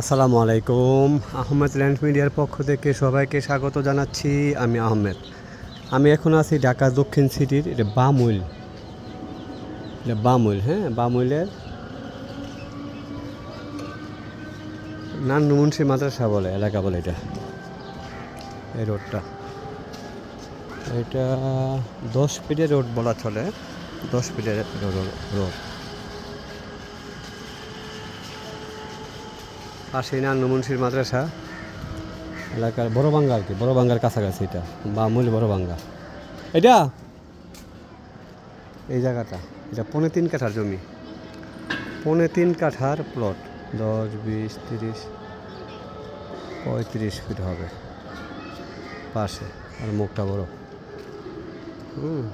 আসসালামু আলাইকুম। আহমেদ ল্যান্ড মিডিয়ার পক্ষ থেকে সবাইকে স্বাগত জানাচ্ছি আমি আহমেদ। আমি এখন আছি ঢাকা দক্ষিণ সিটির এটা বামুল এটা বামুল হ্যাঁ? বামুলের নান্নু মুন্সি মাদ্রাসা বলে, এলাকা বলে এটা। এই রোডটা। এটা দশ ফিটের রোড বলা চলে। দশ ফিটের রোড। পাশে নান্নু মুন্সির মাদ্রাসা। এলাকার বড় বাঙ্গা আর কি? বড় বাঙ্গার কাছাকাছি এটা। বামুল বড় বাঙ্গা। এটা? এই জায়গাটা। এটা পৌনে তিন কাঠার জমি। পৌনে তিন কাঠার প্লট দশ, বিশ, তিরিশ, পঁয়ত্রিশ ফিট হবে। পাশে। আর মুখটা বড়। হুম।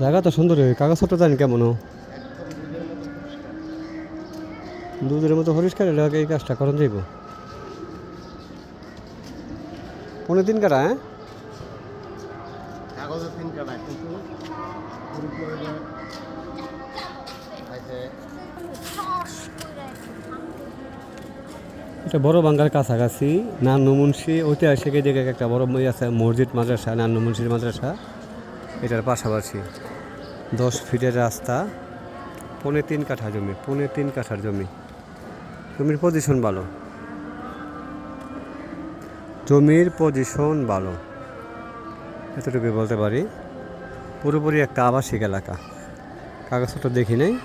জায়গা তো সুন্দর। কাগজপত্র জানি কেমন। দুধের মতো পরিষ্কার হলে আগে এই কাজটা করন যাইব। পনেরো দিন কাটা হ্যাঁ? কাটা এটা বড় বাঙ্গার কাছাকাছি নান্নু মুন্সি ঐতিহাসিক এই জায়গায় একটা বড় ইয়ে আছে মসজিদ মাদ্রাসা নান্নু মুন্সির মাদ্রাসা। এটার পাশাপাশি দশ ফিটের রাস্তা পৌনে তিন কাঠা জমি পৌনে তিন কাঠার জমি। জমির পজিশন ভালো। জমির পজিশন ভালো। এতটুকু বলতে পারি। পুরোপুরি একটা আবাসিক এলাকা। কাগজপত্র দেখি নাই।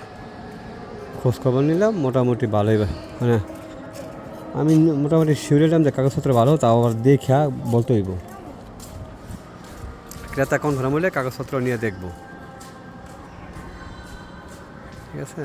খোঁজখবর নিলাম, মোটামুটি ভালোই মানে আমি মোটামুটি শিউরিলাম যে কাগজপত্র ভালো, তাও আবার দেখা বলতে হইব। ক্রেতা কনফার্ম হলে কাগজপত্র নিয়ে দেখব। ঠিক আছে?